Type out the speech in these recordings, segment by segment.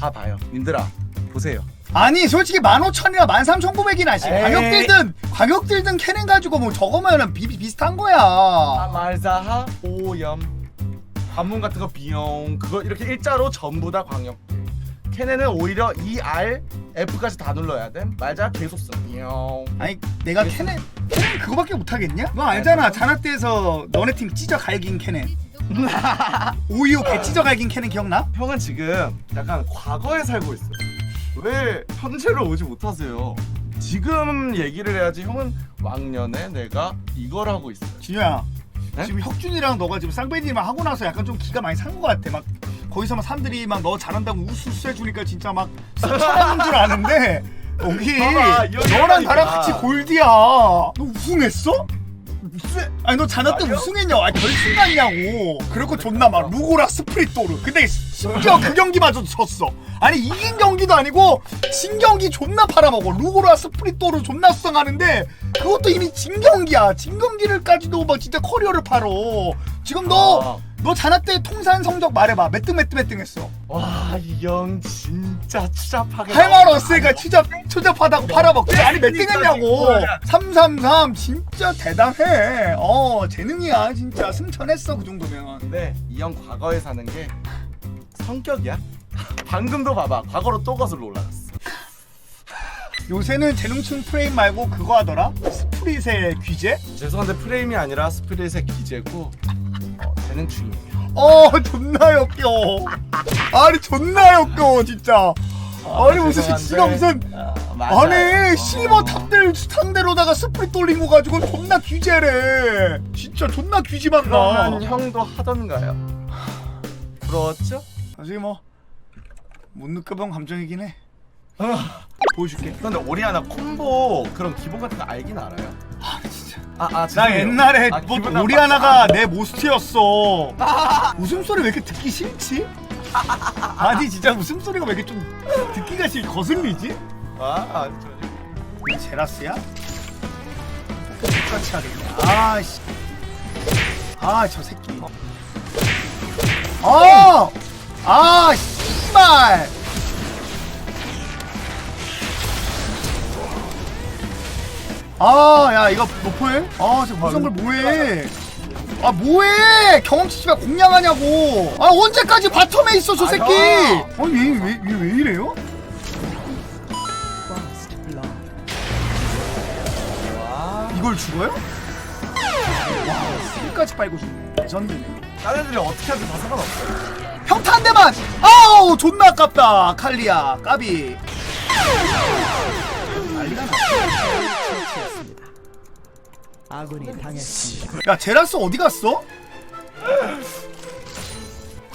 봐봐요. 님들아 보세요. 아니 솔직히 15,000이나 13,900이나 씨 에이. 광역 들든 광역 들든 캐는 가지고 뭐 저거면은 비, 비슷한 거야. 아말사하 오염 관문 같은 거 비용 그거 이렇게 일자로 전부 다 광역들 걔네는 오히려 ER F까지 다 눌러야 돼. 말자 계속 써 비용. 아니 내가 캐넨 캐넨 그거밖에 못 하겠냐? 너 알잖아. 자나떼에서 너네 팀 찢어 갈긴 캐넨 오이오 개 찢어 갈긴 캐넨 기억나? 형은 지금 약간 과거에 살고 있어요 왜 현재로 오지 못하세요 지금 얘기를 해야지 형은 왕년에 내가 이걸 하고 있어요 진효야 네? 지금 혁준이랑 너가 지금 쌍배님만 하고 나서 약간 좀 기가 많이 산 것 같아 막 거기서 막 사람들이 막 너 잘한다고 우수수 해주니까 진짜 막 칭찬하는 줄 아는데 여기 봐봐, 형이 너랑 나랑. 같이 골드야 너 우승했어? 무슨 아니 너 자나 때 아니요. 우승했냐? 아니 결승 갔냐고. 그리고 존나 막 루고라 스프리토르. 근데 심지어 그 경기마저도 졌어. 아니 이긴 경기도 아니고 진 경기 존나 팔아먹어. 루고라 스프리토르 존나 수상하는데 그것도 이미 진 경기야. 진 경기를까지도 막 진짜 커리어를 팔어. 지금 너 너 아. 자나 때 통산 성적 말해봐. 몇 등 몇 등 몇 등 했어. 와, 이 형 진짜 추잡하게. 할 말 없으니까 추잡 추잡하다고 팔아먹지. 아니 몇 등 했냐고. 지금 333 진짜 대단해. 어 재능이야 진짜 승천했어 그 정도면. 근데 이 형 과거에 사는 게 성격이야. 방금도 봐봐. 과거로 또 거슬러 올라갔어. 요새는 재능충 프레임 말고 그거 하더라? 스프릿의 귀재? 죄송한데 프레임이 아니라 스프릿의 기재고 어, 재능 충이에요. 어 존나 역겨워 아니 존나 역겨워 진짜 아니 무슨 죄송한데, 지가 무슨 아, 맞아요. 아니 실버 탑들 상대로다가 스프릿 돌린 거 가지고 존나 귀재래 진짜 존나 귀지만 나 그러면 형도 하던가요? 부러웠죠? 나중에 뭐못 느껴본 감정이긴 해 아, 보여줄게 근데 오리아나 콤보 그런 기본 같은 거 알긴 알아요. 아 아, 아, 나 죄송해요. 옛날에 아, 뭐 기분 우리. 하나가 내 모스트였어. 웃음소리 왜 이렇게 듣기 싫지? 아니 진짜 웃음소리가 왜 이렇게 좀 듣기가 싫 거슬리지? 아, 아, 전혀. 제라스야? 똑같이 하겠네. 아 씨. 아 저 새끼. 아! 아 씨발. 아, 야, 이거 노포해? 아, 저 무슨 걸 뭐해? 아, 뭐해? 경험치 씨발 공략하냐고. 아, 언제까지 바텀에 있어, 저 새끼? 야. 아니, 얘, 왜, 얘 왜 이래요? 와, 이걸 죽어요? 와, 술까지 빨고 죽네. 레전드네. 다른 애들이 어떻게 하든 다 상관없어. 평타 한 대만! 아우, 존나 아깝다. 칼리야, 까비. 아군이 당했습니다. 야, 제라스 어디 갔어?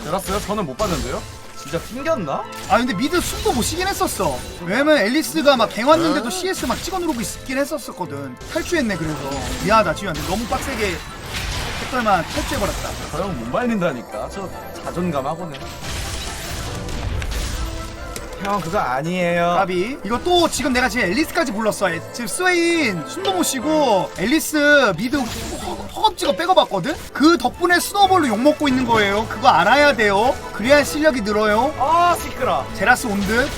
들었어요? 저는 못 봤는데요? 진짜 튕겼나? 아 근데 미드 숨도 못 쉬긴 했었어 왜냐면 앨리스가 막 갱 왔는데도 CS 막 찍어 누르고 있긴 했었거든 탈주했네 그래서 미안하다 근데 너무 빡세게 색깔만 탈주해버렸다 저 형 못 말린다니까. 저 자존감 하고는. 형 그거 아니에요. 까비. 이거 또 지금 내가 지금 앨리스까지 불렀어. 애- 지금 스웨인 숨도 못 쉬고 앨리스 미드 허- 허겁지겁 빼고봤거든? 그 덕분에 스노우볼로 욕먹고 있는 거예요. 그거 알아야 돼요. 그래야 실력이 늘어요. 아 시끄러. 제라스 온듯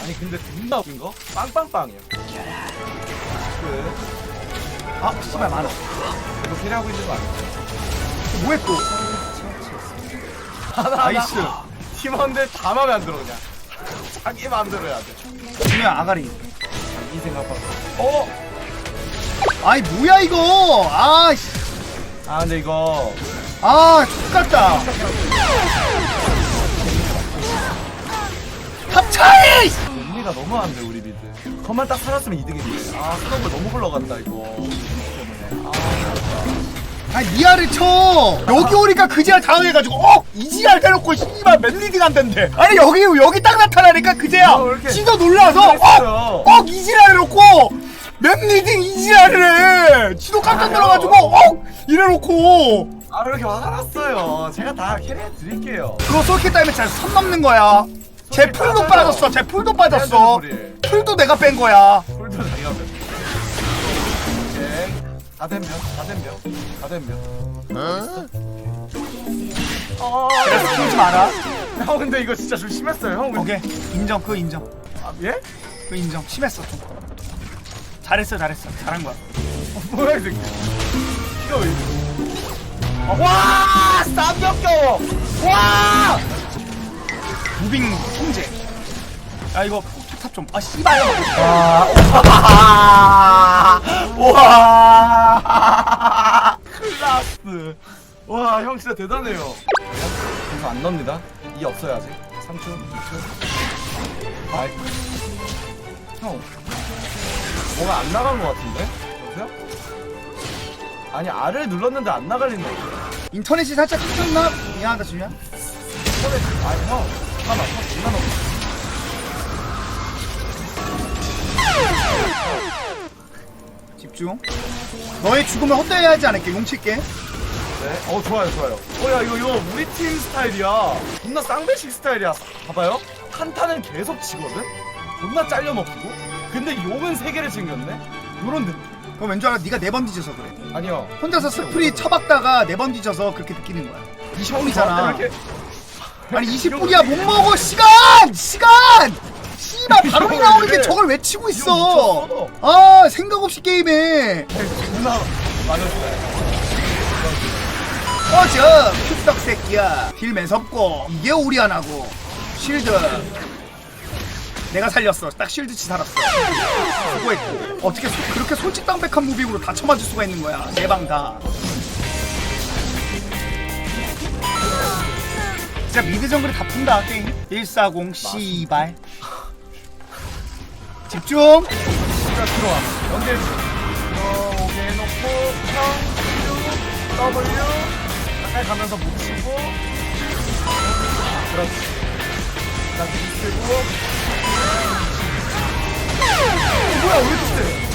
아니 근데 존나 웃긴 거? 빵빵빵이야. 그 아 씨발 많아 이거 필요하고 있는 거 아니야? 또? 나이스. 팀원들 다 마음에 안 들어 그냥. 자기 마음대로 해야 돼. 중요한 아가리 자기 생각밖에. 어? 아이 뭐야 이거 아 씨 아 근데 이거 아 X같다 합차이 의미가 너무 안 돼 우리 미드. 컴만 딱 살았으면 이득인데. 아 스노블 너무 굴러간다 이거. 아. 미아를 쳐. 여기 오니까 그지야 당해가지고 어 이지랄 대놓고 씨발 맨리딩 안 된대. 아니 여기 여기 딱 나타나니까 그제야. 어, 왜 이렇게. 진짜 놀라서. 어, 어 이지랄 해놓고 맨리딩 이지랄을 해. 지도 깜짝 놀라가지고 어. 이래놓고. 아 그렇게 화가 났어요. 제가 다 캐리해 드릴게요. 그거 쏠기 때문에 잘선 넘는 거야. 제 풀도 빠졌어. 제 풀도 빠졌어. 풀도 내가 뺀 거야 오케이. 다된 면, 다된 면, 다된 면. 어? 그래서 풀지 마라. 형 근데 이거 진짜 좀 심했어요 형. 오케이. 인정 그거 인정. 아, 예? 그거 인정. 심했어 좀. 잘했어 잘했어. 잘한 거야. 뭐야 이 새끼 이거 왜 아, 와! 쌈역겨워! 와! 무빙 통제. 아 이거 포탑 좀 아 씨발. 와. 클라스. 와 형 진짜 대단해요. 그래서 안 넣습니다. 이 없어요 아직 3초 2초 아이. 형. 뭐가 안 나간 것 같은데? 여보세요? 아니 R을 눌렀는데 안 나갈 리는 거야 인터넷이 살짝 끊겼나? 미안하다 지우야 아니 형. 잠깐만 집중 너의 죽음을 헛되이 하지 않을게 용칠게 네. 어 좋아요 좋아요. 어야 이거 이거 우리 팀 스타일이야. 존나 쌍배식 스타일이야. 봐봐요. 한타는 계속 치거든. 존나 잘려 먹히고. 근데 용은 세 개를 챙겼네. 요런 느 그럼 왠줄 알아 네가 네 번 뒤져서 그래 아니요. 혼자서 스프리 처박다가 네 번 뒤져서 그렇게 느끼는 거야 이 형이잖아 이렇게 아니 20분이야 못 먹어 시간! 시간! 씨발 바로 나오는데 저걸 왜 치고 있어. 아 생각 없이 게임해. 존나 맞았어요. 꺼져 큐떡 새끼야. 딜 매섭고 이게 오리안 하고. 쉴드. 내가 살렸어. 딱 쉴드치 살았어. 수고했고. 어떻게 소- 그렇게 솔직당백한 무빙으로 다 쳐맞을 수가 있는 거야. 네 내방 다. 진짜 미드 정글이 다 푼다 게임. 140 씨발 집중 자 들어와. 연계. 들어오게 해놓고 평 Q W 가까이 가면서 못 치고. 그렇지. 자 쓰고. 뭐야 왜 이렇게 세?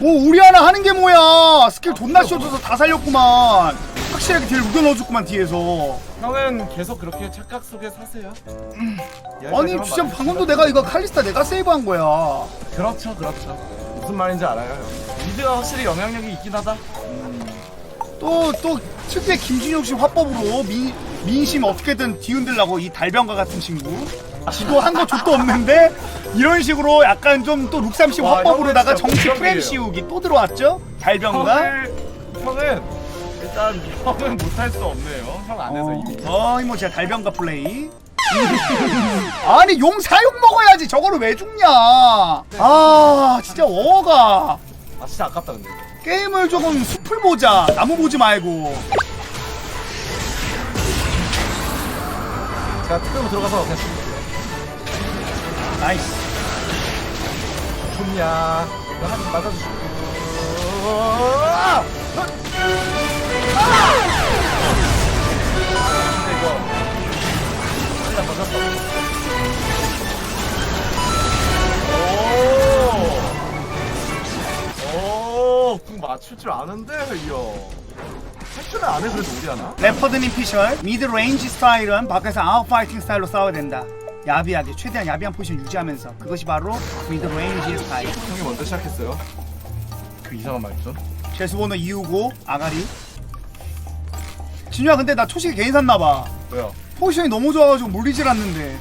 오 우리 하나 하는 게 뭐야 스킬 존나 씌워줘서 다 살렸구만 확실하게 딜 우겨 넣어줬구만 뒤에서 형은 계속 그렇게 착각 속에 사세요. 아니 진짜 방금도 내가 이거 칼리스타 내가 세이브한 거야 그렇죠, 그렇죠. 무슨 말인지 알아요. 형. 미드가 확실히 영향력이 있긴 하다. 또 또 특유의 김준혁 씨 화법으로 민, 민심 어떻게든 뒤흔들라고 이 달병가 같은 친구 지도 한 거 족도 없는데 이런 식으로 약간 좀 또 룩삼 씨 와, 화법으로다가 형은 진짜 정치 프레임 무적이에요. 씌우기 또 들어왔죠 달병가 형을, 형은 일단 형은 못할 수 없네요. 형 안에서 이미. 어 이모 제가 달병가 플레이 아니 용 사용 먹어야지 저거를 왜 죽냐 아 진짜 어가 아 진짜 아깝다 근데. 게임을 조금 숲을 보자 나무 보지 말고 제가 특별로 들어가서 그냥 나이스 좋냐. 이거 한번 맞아주시고. 오. 오, 궁 맞출 줄 아는데 이어. 패션을 안해 그래도 우리 하나? 레퍼드님 피셜 미드 레인지 스타일은 밖에서 아웃 파이팅 스타일로 싸워야 된다 야비하게 최대한 야비한 포지션 유지하면서 그것이 바로 미드 레인지의 스타일 형이 먼저 시작했어요. 그 이상한 말이죠. 제수번호 이우고 아가리 진우야 근데 나 초식에 개인 샀나봐 왜요? 포지션이 너무 좋아가지고 물리질 않는데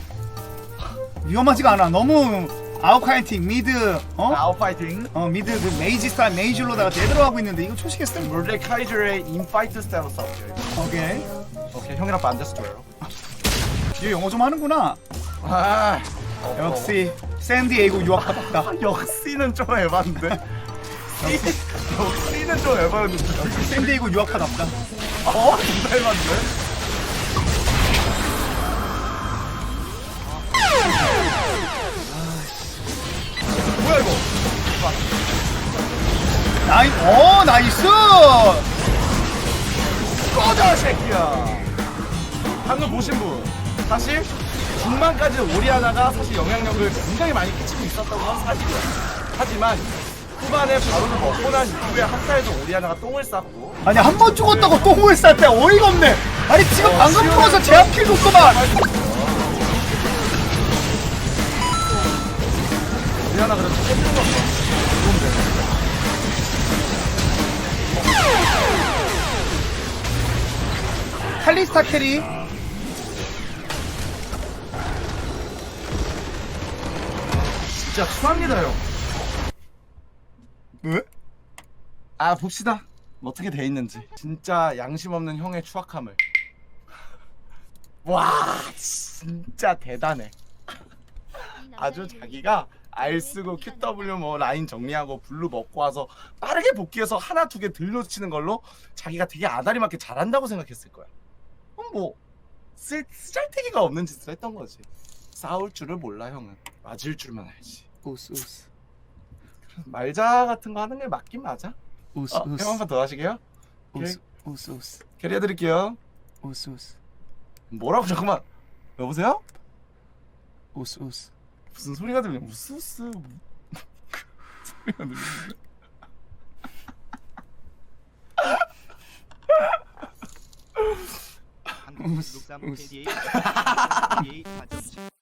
위험하지가 않아 너무 아웃 파이팅 미드 어? 아웃 파이팅. 어 미드 그 메이지 스타일 메이질로다가 제대로 하고 있는데 이거 초식에 쓸 몰래 카이저의 인파이트 스타일로 싸울게요. 이거. 오케이 오케이 형이랑 반대서 줘요. 얘 영어 좀 하는구나 아 역시 샌디에이고 유학하다 역시는 좀 에반데. 역시는 좀 에반데. 샌디에이고 유학하답다 어 진짜 에반데. 뭐야 이거? 나이 어 나이스 꺼져 새끼야. 방금 보신 분 사실 중반까지 오리아나가 사실 영향력을 굉장히 많이 끼치고 있었다고 건 사실이야. 하지만 초반에 바로를 먹고 난 이후에 한타에서 오리아나가 똥을 쌌고. 아니 한 번 죽었다고 똥을 쌌대 어이가 없네. 아니 지금 어, 방금 풀어서 제압킬 줬구만. 오리아나 그래도 깨끗한 거 좋은데 칼리스타 캐리. 진짜 추합니다 형. 왜? 아 봅시다. 어떻게 돼 있는지. 진짜 양심 없는 형의 추악함을. 와 진짜 대단해. 아주 자기가 R 쓰고 QW 뭐 라인 정리하고 블루 먹고 와서 빠르게 복귀해서 하나 두 개 들려치는 걸로 자기가 되게 아다리 맞게 잘한다고 생각했을 거야. 그럼 뭐 쓸, 쓰잘데기가 없는 짓을 했던 거지. 싸울 줄을 몰라 형은. 맞을 줄만 알지. 우스 우스 말자 같은 거 하는 게 맞긴 맞아. 우스 어, 형한번더 하시게요? 우스 우스 우스 캐리해드릴게요. 우스 우스 뭐라고 잠깐만. 여보세요? 우스 우스 무슨 소리가 들려? 우스우스. 소리가 들리는데. 한국 63 KDA KDA 4.7